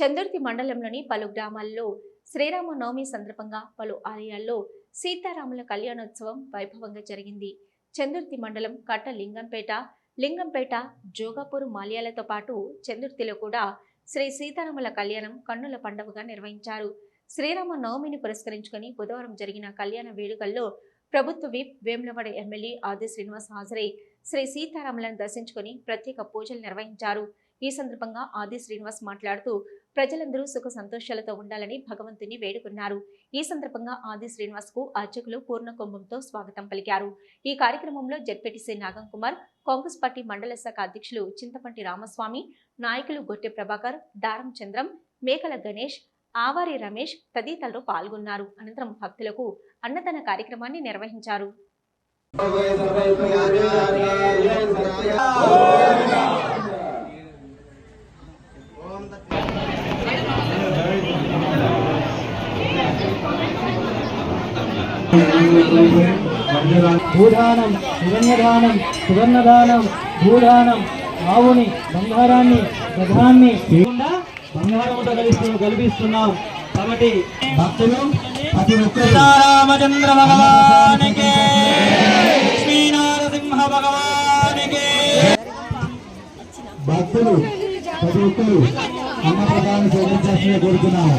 చందుర్తి మండలంలోని పలు గ్రామాల్లో శ్రీరామ నవమి సందర్భంగా పలు ఆలయాల్లో సీతారాముల కళ్యాణోత్సవం వైభవంగా జరిగింది. చందుర్తి మండలం కట్ట లింగంపేట లింగంపేట జోగాపూర్ మాల్యాలతో పాటు చందుర్తిలో కూడా శ్రీ సీతారాముల కళ్యాణం కన్నుల పండుగగా నిర్వహించారు. శ్రీరామ నవమిని పురస్కరించుకొని బుధవారం జరిగిన కళ్యాణ వేడుకల్లో ప్రభుత్వ విప్ వేములవాడ ఎమ్మెల్యే ఆది శ్రీనివాస్ హాజరై శ్రీ సీతారాములను దర్శించుకొని ప్రత్యేక పూజలు నిర్వహించారు. ఈ సందర్భంగా ఆది శ్రీనివాస్ మాట్లాడుతూ ప్రజలందరూ సుఖ సంతోషాలతో ఉండాలని భగవంతుని వేడుకున్నారు ఈ సందర్భంగా ఆది శ్రీనివాస్కు అర్చకులు పూర్ణ కుంభంతో స్వాగతం పలికారు ఈ కార్యక్రమంలో జెడ్పీటీసీ నాగం కుమార్ కాంగ్రెస్ పార్టీ మండల శాఖ అధ్యక్షులు చింతపంటి రామస్వామి నాయకులు గొట్టె ప్రభాకర్ దారం చంద్రం మేకల గణేష్ ఆవారి రమేష్ తదితరులు పాల్గొన్నారు అనంతరం భక్తులకు అన్నదాన కార్యక్రమాన్ని నిర్వహించారు భూదానం సువర్ణదానం సువర్ణదానం భూదానం ఆవుని బంగారాన్ని లేకుండా బంగారంతో కలిస్తూ కల్పిస్తున్నాం. కాబట్టి భక్తులు ప్రతి ఒక్కరు రామచంద్ర భగవానికి శ్రీనారసింహ భగవానికి. భక్తులు ప్రతి ఒక్కరు అన్న ప్రధాని కోరుతున్నాము.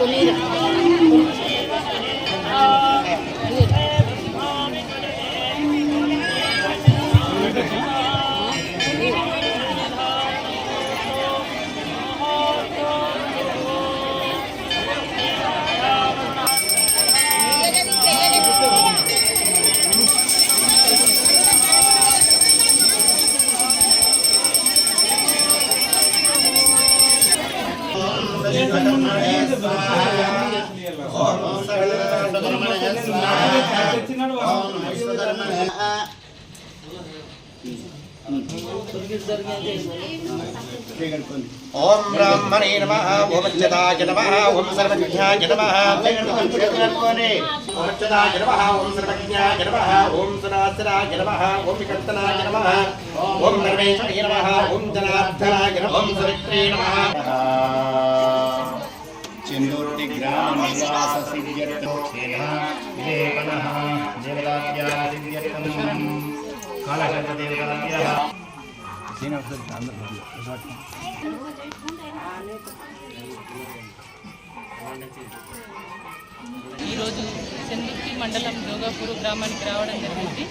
পনির ఓం బ్రాహ్మణే నమ ఓం అచ్యుతాయ నమ ఓం సర్వజ్ఞాయ నమ ఓం నమ ఓం సర్వజ్ఞాయ నమ ఓం సనాతనాయ నమ ఓం వికర్తనాయ నమ ఓం నర్వేశాయ నమ ఓం జనార్దనాయ నమ ఓం సవిత్రే నమ. ఈరోజు చందుర్తి మండలం జోగాపూర్ గ్రామానికి రావడం జరిగింది.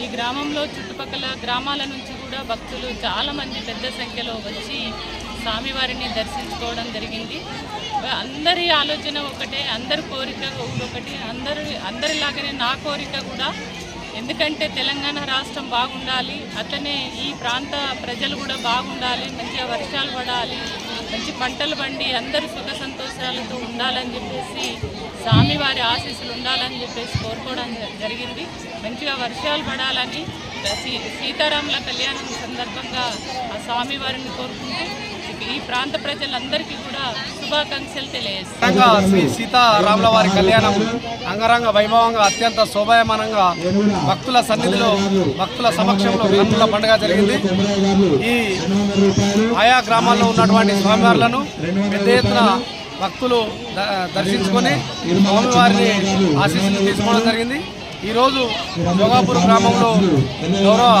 ఈ గ్రామంలో చుట్టుపక్కల గ్రామాల నుంచి కూడా భక్తులు చాలామంది పెద్ద సంఖ్యలో వచ్చి స్వామివారిని దర్శించుకోవడం జరిగింది. అందరి ఆలోచన ఒకటే అందరి కోరిక ఒకటి. అందరి అందరిలాగానే నా కోరిక కూడా ఎందుకంటే తెలంగాణ రాష్ట్రం బాగుండాలి అట్లనే ఈ ప్రాంత ప్రజలు కూడా బాగుండాలి మంచిగా వర్షాలు పడాలి మంచి పంటలు పండి అందరూ సుఖ సంతోషాలతో ఉండాలని చెప్పేసి స్వామివారి ఆశీస్సులు ఉండాలని చెప్పేసి కోరుకోవడం జ- జరిగింది. మంచిగా వర్షాలు పడాలని సీ సీతారాముల కళ్యాణం సందర్భంగా ఆ స్వామివారిని కోరుకుంటూ ఈ ప్రాంత ప్రజలందరికీ కూడా శుభాకాంక్షలు తెలియజేస్తాను శ్రీ సీతారాముల వారి కళ్యాణం అంగరంగ వైభవంగా అత్యంత శోభాయమానంగా భక్తుల సన్నిధిలో భక్తుల సమక్షంలో కన్నుల పండుగ జరిగింది. ఈ ఆయా గ్రామాల్లో ఉన్నటువంటి స్వామివారులను పెద్ద ఎత్తున భక్తులు ద- దర్శించుకొని స్వామివారిని ఆశీస్సులు తీసుకోవడం జరిగింది. ఈరోజు యోగాపూర్ గ్రామంలో గౌరవ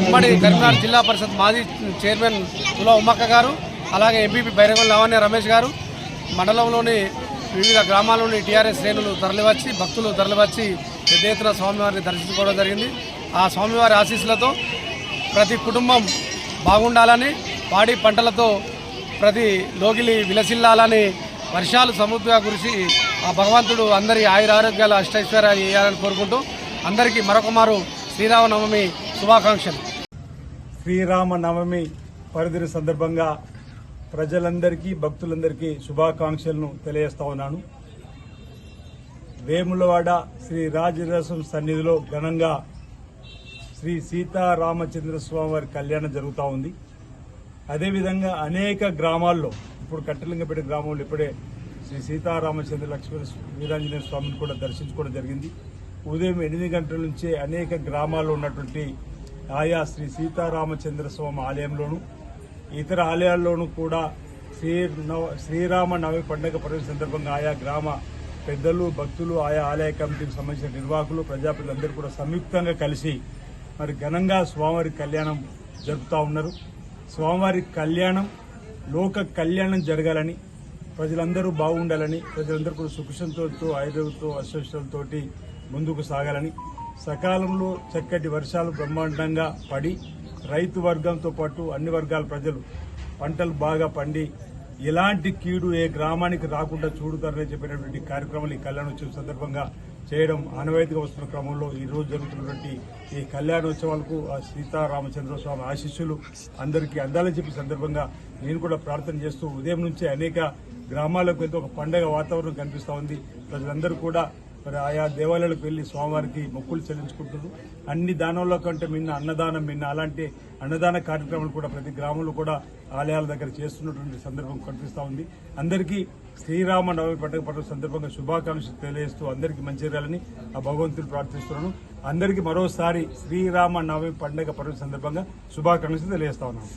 ఉమ్మడి కరీంనగర్ జిల్లా పరిషత్ మాజీ చైర్మన్ తులా ఉమ్మక్క గారు అలాగే ఎంపీపీ బైరంగం లావణ్య రమేష్ గారు. మండలంలోని వివిధ గ్రామాల్లోని టీఆర్ఎస్ శ్రేణులు తరలివచ్చి భక్తులు తరలివచ్చి పెద్ద ఎత్తున స్వామివారిని దర్శించుకోవడం జరిగింది. ఆ స్వామివారి ఆశీస్సులతో ప్రతి కుటుంబం బాగుండాలని పాడి పంటలతో ప్రతి లోగిలి విలసిల్లాలని వర్షాలు సమృద్ధిగా కురిసి ఆ భగవంతుడు అందరి ఆయుర ఆరోగ్యాలు అష్టైశ్వర్యాలు ఇవ్వాలని కోరుకుంటూ అందరికీ మరొక మారు శ్రీరామనవమి శుభాకాంక్షలు. శ్రీరామ నవమి సందర్భంగా ప్రజలందరికీ భక్తులందరికీ శుభాకాంక్షలను తెలియజేస్తా ఉన్నాను. వేములవాడ శ్రీ రాజరసం సన్నిధిలో ఘనంగా శ్రీ సీతారామచంద్ర స్వామి వారి కళ్యాణం జరుగుతూ ఉంది. అదేవిధంగా అనేక గ్రామాల్లో ఇప్పుడు కట్టలింగపేట గ్రామంలో ఇప్పుడే శ్రీ సీతారామచంద్ర లక్ష్మణ వీరాంజనేయ స్వామిని కూడా దర్శించుకోవడం జరిగింది. ఉదయం ఎనిమిది గంటల నుంచే అనేక గ్రామాల్లో ఉన్నటువంటి ఆయా శ్రీ సీతారామచంద్ర స్వామి ఆలయంలోను ఇతర ఆలయాల్లోనూ కూడా శ్రీ నవ- శ్రీరామ నవమి పండుగ పర్వ సందర్భంగా ఆయా గ్రామ పెద్దలు భక్తులు ఆయా ఆలయ కమిటీకి సంబంధించిన నిర్వాహకులు ప్రజాప్రతినిధులందరూ కూడా సంయుక్తంగా కలిసి మరి ఘనంగా స్వామివారి కళ్యాణం జరుపుతూ ఉన్నారు. స్వామివారి కళ్యాణం లోక కళ్యాణం జరగాలని ప్రజలందరూ బాగుండాలని ప్రజలందరూ కూడా సుఖసంతో ఆయుర్వేదంతో అశ్వశాలతోటి ముందుకు సాగాలని సకాలంలో చక్కటి వర్షాలు బ్రహ్మాండంగా పడి రైతు వర్గంతో పాటు అన్ని వర్గాల ప్రజలు పంటలు బాగా పండి ఎలాంటి కీడు ఏ గ్రామానికి రాకుండా చూడుతారని చెప్పినటువంటి కార్యక్రమాలు ఈ కళ్యాణోత్సవం సందర్భంగా చేయడం ఆనవాయితీగా వస్తున్న క్రమంలో ఈరోజు జరుగుతున్నటువంటి ఈ కళ్యాణోత్సవాలకు ఆ సీతారామచంద్ర స్వామి ఆశీస్సులు అందరికీ అందాలని చెప్పి సందర్భంగా నేను కూడా ప్రార్థన చేస్తూ ఉదయం నుంచే అనేక గ్రామాలకు వెళ్తే ఒక పండగ వాతావరణం కనిపిస్తూ ఉంది. ప్రజలందరూ కూడా మరి ఆయా దేవాలయాలకు వెళ్ళి స్వామివారికి మొక్కులు చెల్లించుకుంటున్నారు. అన్ని దానంలో కంటే మిన్న అన్నదానం మిన్న అలాంటి అన్నదాన కార్యక్రమాలు కూడా ప్రతి గ్రామంలో కూడా ఆలయాల దగ్గర చేస్తున్నటువంటి సందర్భం కనిపిస్తూ ఉంది. అందరికీ శ్రీరామ నవమి పండుగ పండుగ సందర్భంగా శుభాకాంక్షలు తెలియజేస్తూ అందరికీ మంచి జరగాలని ఆ భగవంతుని ప్రార్థిస్తున్నాను. అందరికీ మరోసారి శ్రీరామ నవమి పండుగ పండుగ సందర్భంగా శుభాకాంక్షలు తెలియజేస్తా ఉన్నాను.